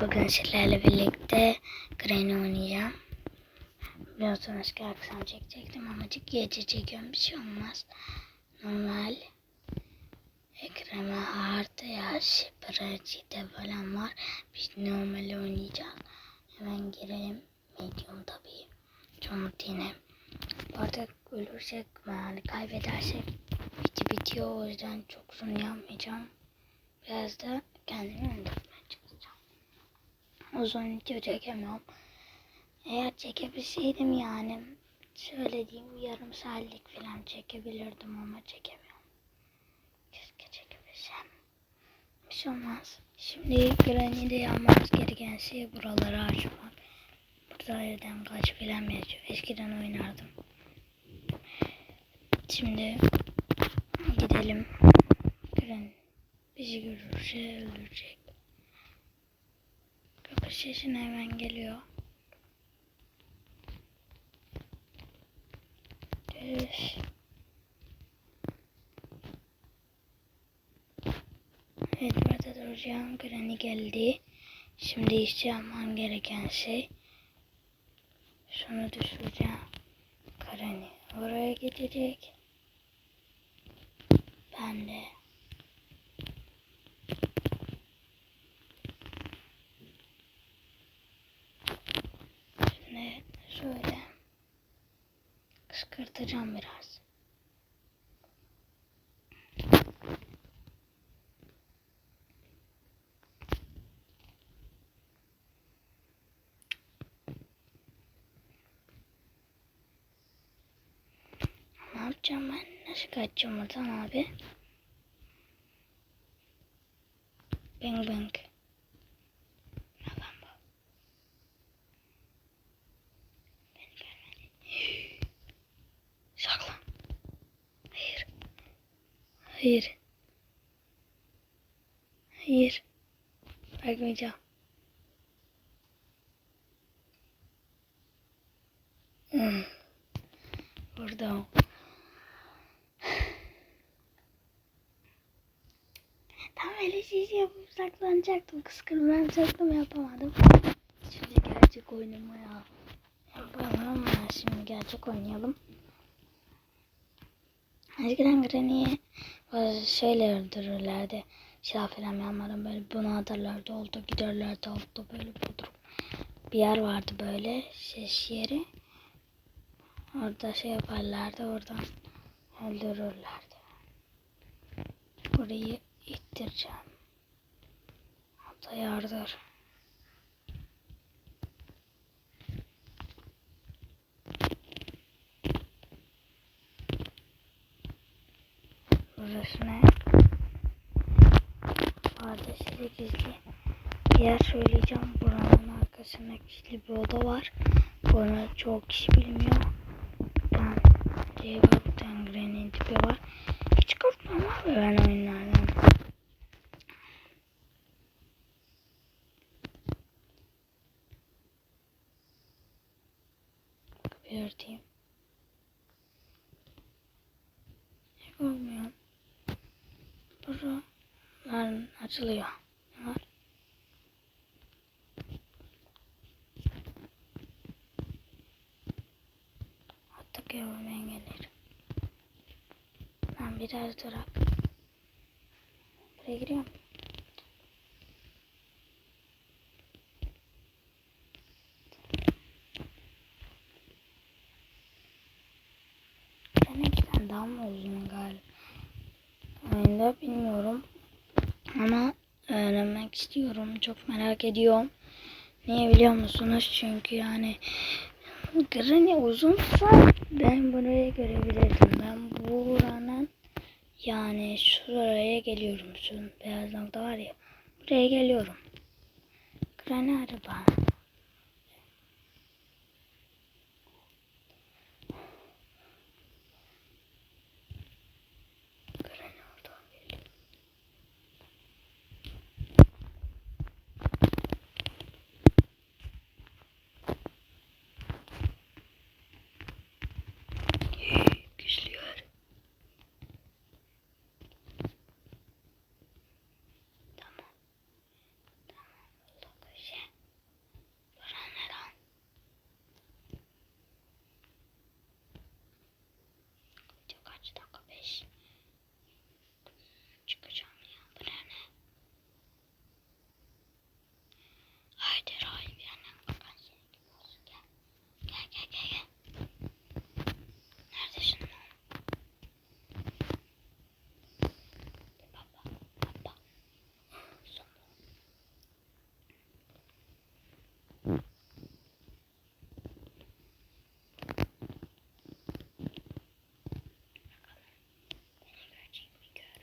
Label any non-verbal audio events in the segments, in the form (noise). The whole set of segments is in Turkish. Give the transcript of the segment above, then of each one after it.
Bugün sizlerle birlikte Granny oynayacağım. Biliyorsunuz ki akşam çekecektim ama gece çekiyorum bir şey olmaz. Normal ekrana artı ya şifrecide falan var. Biz normal oynayacağız. Hemen girelim. Medium tabii. Çok yine. Arada ölürsek yani kaybedersek biti bitiyor o yüzden çok uzun yapmayacağım. Biraz da kendimi çalışacağım. Uzun video çekemiyorum. Eğer çekebilseydim yani şöyle diyeyim yarım saatlik falan çekebilirdim ama çekemiyorum. Keşke çekebilsem. Bir şey olmaz. Şimdi Granny'de yapmamız gereken şey buraları açmak. Burada evden kaç falan yazıyor. Eskiden oynardım. Şimdi gidelim. Granny bizi görürse öldürecek. Kapı sesine hemen geliyor. Üf. Evet burada duracağım. Granny geldi. Şimdi işte yapmam gereken şey şunu düşüreceğim. Granny oraya gidecek. Ben de Şimdi şöyle kışkırtacağım biraz. Ne yapacağım ben? Nasıl kaçacağım oradan abi? Bang bang. Ne lan bu? Beni görmedi. Saklan. Hayır. Hayır. Hayır. Bırakmayacağım. Hmm. Burada. Tam öyle şey yapıp saklanacaktım. Kıskırlanacaktım yapamadım. Şimdi gerçek oynamaya yapalım şimdi gerçek oynayalım. Eskiden Granny'yi şeyler öldürürlerdi. Silah falan yapmadan böyle bunu atarlardı oldu giderlerdi oldu böyle bodrum. Bir yer vardı böyle ses yeri. Orada şey yaparlardı oradan öldürürlerdi. Orayı ittireceğim. Hatta yardır. Burası ne? Vardı size gizli bir yer söyleyeceğim. Buranın arkasında gizli bir oda var. Bunu çok kişi bilmiyor. Ben var, bir tane Granny var. Hiç korkmam abi ben oyunlardan. Açılıyor. Ne var? Hatta görmeye gelir. Ben biraz durak. Buraya giriyorum. Benimkinden daha mı uzun galiba? Oyunda bilmiyorum. Ama öğrenmek istiyorum. Çok merak ediyorum. Niye biliyor musunuz? Çünkü yani Granny uzunsa ben buraya görebilirdim. Ben buranın yani şuraya geliyorum. Şu beyaz nokta var ya. Buraya geliyorum. Granny araba. Granny oradan geliyor. Güçlüyor. Tamam. Tamam. Allah koşar. Haydi hayır bir yandan kapan senin gibi olsun gel. Gel gel gel gel. Neredesin lan? Baba baba. Sonunda. Beni görecek mi gör.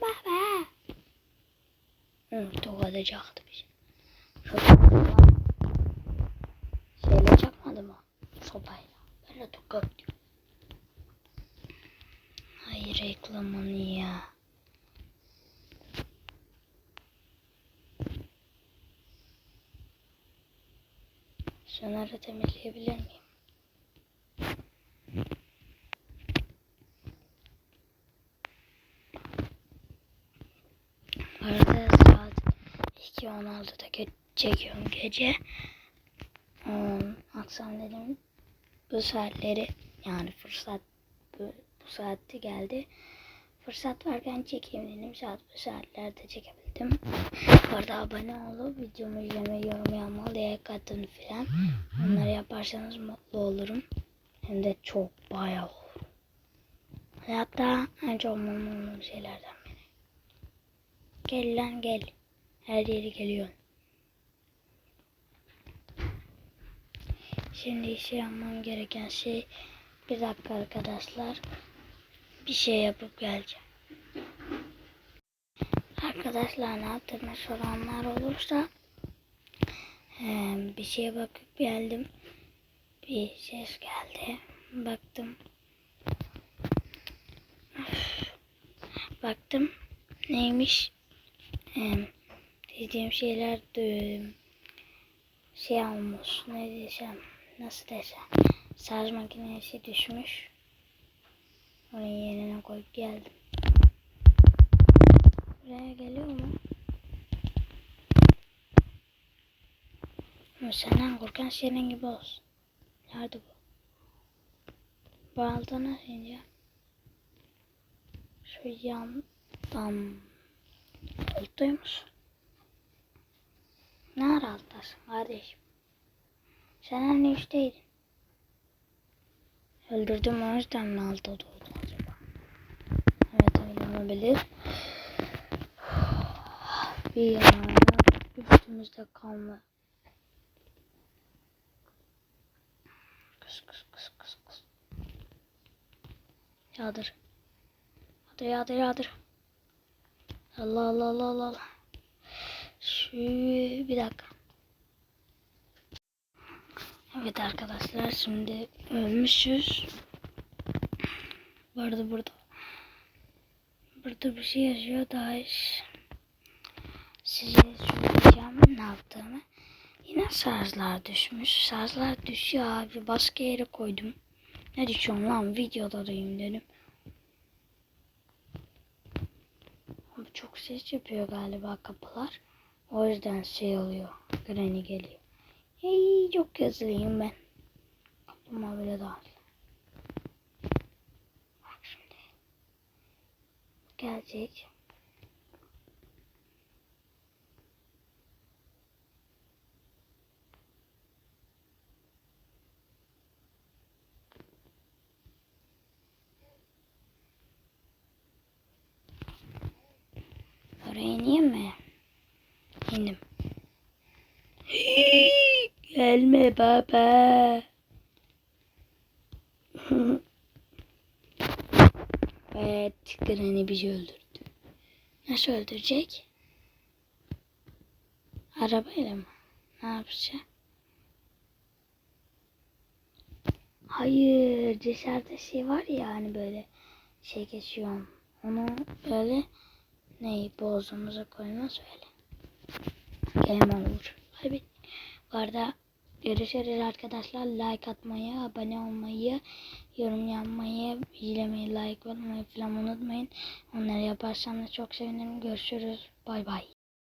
Baba. Hı, tokalayacaktı bizi. Şöyle Şeyle çakmadı mı? Sopayla. De tokat. Hayır reklamını ya. Şunları temizleyebilir miyim? Arada saat 2.16'da ge- çekiyorum gece. Um, akşam dedim bu saatleri yani fırsat bu, bu saatte geldi. Fırsat varken çekeyim dedim. Saat bu saatlerde çekebildim. Bu arada abone olup videomu izlemeyi, yorum yapmayı, like atın filan. Onları yaparsanız mutlu olurum. Hem de çok bayağı olur. Hayatta en çok memnun olduğum şeylerden biri. Gel lan gel. Her yeri geliyor. Şimdi işe yapmam gereken şey bir dakika arkadaşlar. Bir şey yapıp geleceğim. Arkadaşlar ne yaptığımı soranlar olursa eee, bir şeye bakıp geldim. Bir ses geldi. Baktım. Baktım. Neymiş? Eee, dediğim şeyler de şey olmuş. Ne desem? Nasıl desem? Şarj makinesi düşmüş. Onu yerine koyup geldim. Buraya geliyor mu? Ama senden korkan senin gibi olsun. Nerede bu? Bu altına ineceğim. Şu yandan Alttaymış. Ne ara kardeşim? Sen hani üçteydin. Öldürdüm o yüzden mi altta durdun acaba? Evet öyle olabilir. Bir yana üstümüzde kalma. Kıs kıs kıs kıs kıs. Yağdır. Yağdır yağdır yağdır. Allah Allah Allah Allah. Şu bir dakika. Evet arkadaşlar şimdi ölmüşüz. Arada burada burada bir şey yazıyor daha hiç size söyleyeceğim ne yaptığımı. Yine şarjlar düşmüş. Şarjlar düşüyor abi. Başka yere koydum. Ne düşüyorum lan videodayım dedim. Ama çok ses yapıyor galiba kapılar. O yüzden şey oluyor. Granny geliyor. Hey, çok hızlıyım ben. Kaplumbağa bile dahil. Bak şimdi. Gelecek. Oraya ineyim mi? İndim. Gelme baba. (laughs) evet, Granny bizi öldürdü. Nasıl öldürecek? Arabayla mı? Ne yapacak? Hayır, dışarıda şey var ya hani böyle şey geçiyorum. Onu böyle neyi boğazımıza koymaz öyle. Gelme olur. Hayır. Bu arada görüşürüz arkadaşlar. Like atmayı, abone olmayı, yorum yapmayı, izlemeyi, like olmayı falan unutmayın. Onları yaparsanız çok sevinirim. Görüşürüz. Bay bay.